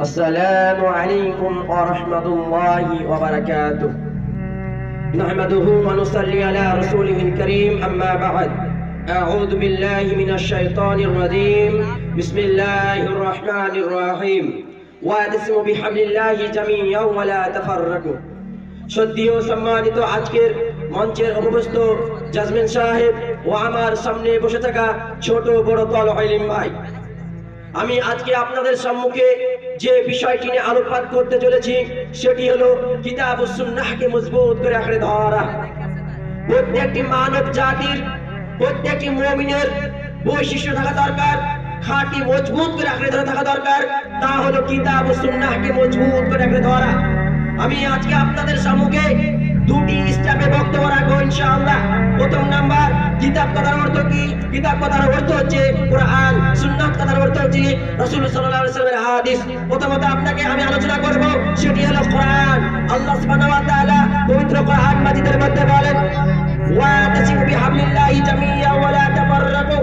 السلام عليكم ورحمة الله وبركاته نحمده ونصلي على رسوله الكريم أما بعد أعوذ بالله من الشيطان الرجيم بسم الله الرحمن الرحيم واعتصموا بحبل الله جميعا ولا تفرقوا সত্যি ও সম্মানিত আজকের মঞ্চের উপস্থিত জাজমিন সাহেব ও আমার সামনে বসে থাকা ছোট বড় তল আইলিম ভাই আমি আজকে আপনাদের সম্মুখে যে বিষয়টি নিয়ে আলোকপাত করতে চলেছি, সেটি হলো কিতাব সুন্নাহকে মজবুত করে আঁকড়ে ধরা। প্রত্যেকটি মানব জাতির, প্রত্যেকটি মুমিনের বৈশিষ্ট্য থাকা দরকার, খাঁটি মজবুত করে আঁকড়ে ধরে থাকা দরকার, তা হলো কিতাব সুন্নাহকে মজবুত করে আঁকড়ে ধরা। আমি আজকে আপনাদের সম্মুখে দুটি স্টেপে বক্তব্য রাখব ইনশাআল্লাহ। প্রথম নাম্বার কিতাব কথার অর্থ কি? কিতাব কথার অর্থ হচ্ছে কোরআন, সুন্নাত কথার অর্থ হচ্ছে রাসূল সাল্লাল্লাহু আলাইহি ওয়াসাল্লামের হাদিস। প্রথমত আপনাকে আমি আলোচনা করব, সেটি হলো কোরআন। আল্লাহ সুবহানাহু ওয়া তাআলা পবিত্র কোরআন মাজিদের মধ্যে বলেন, ওয়া তাসিমু বিহাবলিল্লাহি জামিয়া ওয়া লা তাফাররাকু।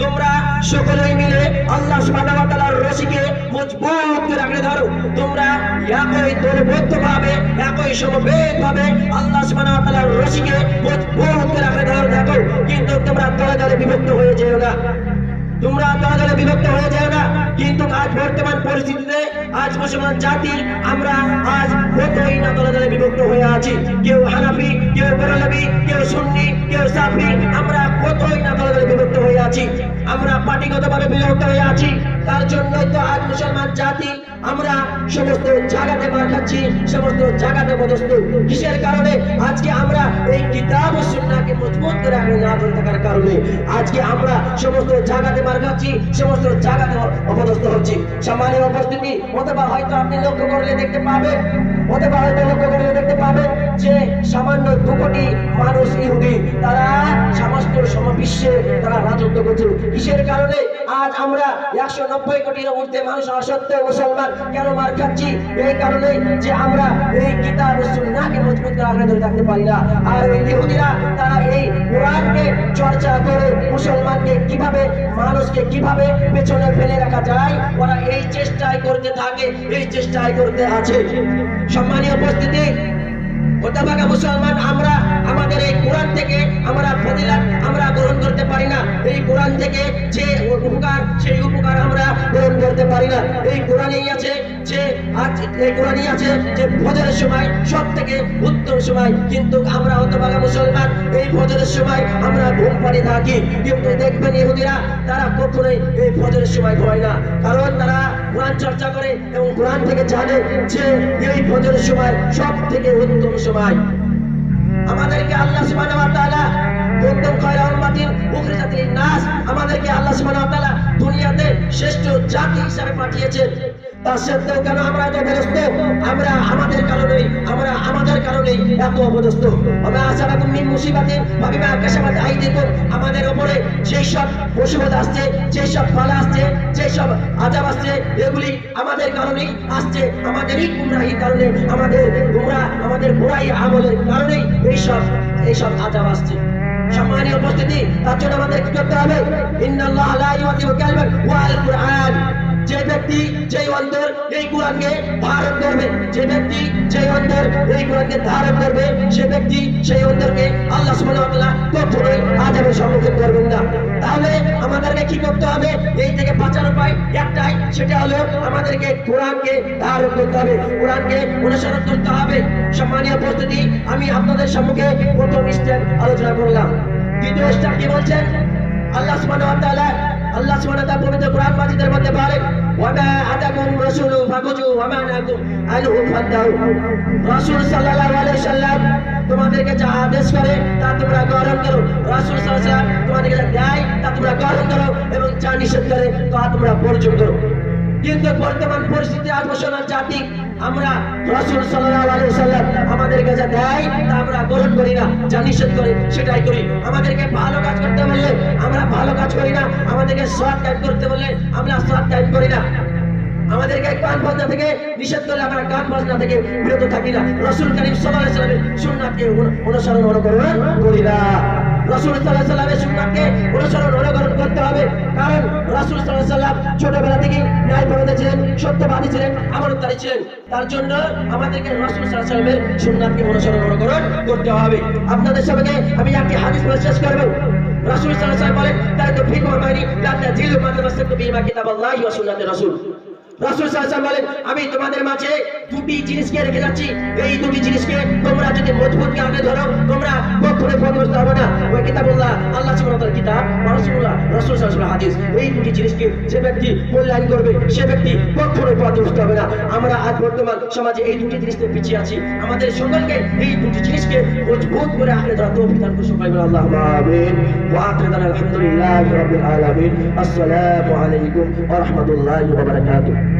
তোমরা সকলে মিলে আল্লাহ সুবহানাহু ওয়া তাআলার রশিকে মজবুত করে ধরো। তোমরা একই দলবদ্ধভাবে, একই সমবেতভাবে আল্লাহ সুবহানাহু ওয়া তাআলার রশিকে মজবুত করে ধরো। দেখো, কিন্তু তোমরা দলে দলে বিভক্ত হয়ে যেও না। তোমরা দলে বিভক্ত হয়ে যাও না। কিন্তু আজ বর্তমান পরিস্থিতিতে, আজ মুসলমান জাতি, আমরা আজ কতই না দলে বিভক্ত হয়ে আছি। কেউ হানাফি, কেউ বেরলবি কেউ সুন্নি, কেউ সাফি, আমরা কতই না দলে বিভক্ত হয়ে আছি। আমরা পার্টিগতভাবে বিভক্ত হয়ে আছি। তার জন্যই তো আজ মুসলমান জাতি আমরা সমস্ত জায়গাতে মার খাচ্ছি, সমস্ত জায়গাতে পদস্থ কিসের কারণে? আজকে আমরা এই কিতাব ও সুন্নাহকে মজবুত করে আগে না ধরে থাকার কারণে আজকে আমরা সমস্ত জায়গাতে মার খাচ্ছি, সমস্ত জায়গাতে অপদস্থ হচ্ছি। সম্মানীয় উপস্থিতি, অথবা হয়তো আপনি লক্ষ্য করলে দেখতে পাবেন, অথবা হয়তো লক্ষ্য করলে দেখতে পাবেন যে সামান্য দু কোটি মানুষ ইহুদি, তারা সমস্ত সমবিশ্বে তারা রাজত্ব করছে কিসের কারণে? আজ আমরা একশো নব্বই কোটির ঊর্ধ্বে মানুষ সত্ত্বেও মুসলমান। কেন মার খাচ্ছি? এই কারণে যে আমরা এই গীতা সুন্নাকে মজবুত করে ধরে থাকতে পারি না। আর এই ইহুদিরা, তারা এই কোরআনকে চর্চা করে মুসলমানকে কীভাবে, মানুষকে কীভাবে পেছনে ফেলে রাখা যায়, ওরা এই চেষ্টাই করতে থাকে, এই চেষ্টাই করতে আছে। সম্মানীয় উপস্থিতি হতভাগা মুসলমান আমরা আমাদের এই কোরআন থেকে আমরা ফজিলত, আমরা গ্রহণ করতে পারি না। এই কোরআন থেকে যে উপকার, সেই উপকার আমরা গ্রহণ করতে পারি না। এই কোরআনেই আছে যে আজ, এই কোরআনই আছে যে ফজরের সময় সব থেকে উত্তম সময়। কিন্তু আমরা হতভাগা মুসলমান এই ফজরের সময় আমরা ঘুম পাড়ি থাকি। কিন্তু দেখবেন ইহুদিরা, তারা কখনোই এই ফজরের সময় ঘুমায় না। কারণ তারা কোরআন চর্চা করে এবং কোরআন থেকে জানে যে এই ফজরের সময় সব থেকে উত্তম সময়। আমাদেরকে আল্লাহ সুবহানাহু ওয়া তাআলা উত্তম খয়রা উম্মাতিন উখরিজাতিন নাস আমাদেরকে আল্লাহ সুবহানাহু ওয়া তাআলা দুনিয়াতে শ্রেষ্ঠ জাতি হিসাবে পাঠিয়েছেন। তার সত্ত্বেও কেন আমরা এত অপদস্থ আমরা আমাদের কারণেই আমরা আমাদের কারণেই এত অপদস্থ। আমরা আসারাকুম মিন মুসিবাতিন ওয়া বিমা কাসাবাত আইদিকুম আমাদের উপরে যেই সব মুসিবত আসছে যেই সব বালা আসছে যেই সব আযাব আসছে, এগুলি আমাদের কারণেই আসছে। আমাদেরই গুমরাহির কারণে, আমাদের গুমরা, আমাদের বুড়াই আমলের কারণেই এইসব এইসব আজাব আসছে। উপস্থিতি, তার জন্য আমাদের কি করতে হবে? ইন্নাল্লাহ লা ইউযিবু কালবান ওয়া আল কুরআন। যে ব্যক্তি অন্তর এই কোরআনকে ধারণ করবে, যে ব্যক্তি অন্তর এই কোরআনকে ধারণ করবে, সে ব্যক্তি সেই অন্তরকে আল্লাহ সুবহানাহু ওয়া তাআলা কখনোই আযাবের সম্মুখীন করবেন না। তাহলে আমাদেরকে কি করতে হবে? এই থেকে বাঁচার উপায় একটাই, সেটা হলো আমাদেরকে কোরআনকে ধারণ করতে হবে। কোরআনকে অনুসরণ করতে হবে। সম্মানীয় উপস্থিতি, আমি আপনাদের সম্মুখে প্রথম স্টেপ আলোচনা করলাম। দ্বিতীয় স্টেপ কি বলছেন? আল্লাহ সুবহানাহু ওয়া তাআলা, আল্লাহ সুবহানাহু ওয়া তাআলা পবিত্র কোরআন মাজিদের মধ্যে বলেন ওয়ামা আতাকুম রাসূলু ফাকুজু ওয়ামা নাকুম আনহু ফাদাউ রাসূল সাল্লাল্লাহু আলাইহি সাল্লাম তোমাদেরকে যা আদেশ করে, তা তোমরা গ্রহণ করো। রাসূল সাল্লাল্লাহু আলাইহি সাল্লাম তোমাদেরকে যা দেয়, তা তোমরা গ্রহণ করো এবং যা নিষেধ করে, তা তোমরা বর্জন করো। কিন্তু বর্তমান পরিস্থিতি আজ জাতি আমরা রাসূল সাল্লাম আমাদেরকে যা দেয় তা আমরা গ্রহণ করি না, যা নিষেধ করে সেটাই করি। আমাদেরকে ভালো কাজ করতে বললে আমরা ভালো কাজ করি না, আমাদেরকে সৎ কাজ করতে বললে আমরা সৎ কাজ করি না। আমাদেরকে কান বাজনা থেকে নিষেধ করলে আমরা কান বাজনা থেকে বিরত থাকি না। রসুল করিম আলাইহি সাল্লামের সুন্নাতকে অনুসরণ করি না। রসুল আলাইহি সাল্লামের সুন্নাতকে অনুসরণ অনুকরণ করতে হবে। কারণ রাসূল আলাইহি সাল্লাম ছোটবেলা থেকে ন্যায় পড়ে ছিলেন, সত্যবাদী ছিলেন আমানতদারি ছিলেন। তার জন্য আমাদেরকে রাসূল সাল্লাল্লাহু আলাইহি ওয়াসাল্লামের সুন্নাতকে অনুসরণ অনুকরণ করতে হবে। আপনাদের সবাইকে আমি একটি হাদিস বলে শেষ করব। রাসূল সাল্লাল্লাহু আলাইহি ওয়াসাল্লাম বলেন তাই তো ফিকহ মানি লা তাজিলু মা তামাসসাকু বিমা কিতাবাল্লাহি ওয়া সুন্নাতি রাসূল। আমি তোমাদের মাঝে দুটি জিনিসকে রেখে যাচ্ছি। এই দুটি জিনিসকে তোমরা যদি ধরো, তোমরা না। ওই আল্লাহ সুবহানাহু কিতাব রাসূল সাল্লাল্লাহু হাদিস, এই দুটি জিনিসকে যে ব্যক্তি মূল্যায়ন করবে, সে ব্যক্তি না। আমরা আজ বর্তমান সমাজে এই দুটি জিনিসতে পিছিয়ে আছি। আমাদের সকলকে এই দুটি জিনিসকে মজবুত করে ধরা তৌফিক দান করুন সবাই বলে আল্লাহুম্মা আমিন। ওয়া আলহামদুলিল্লাহি রাব্বিল আলামিন। আসসালামু আলাইকুম ওয়া রাহমাতুল্লাহি ওয়া বারাকাতুহু।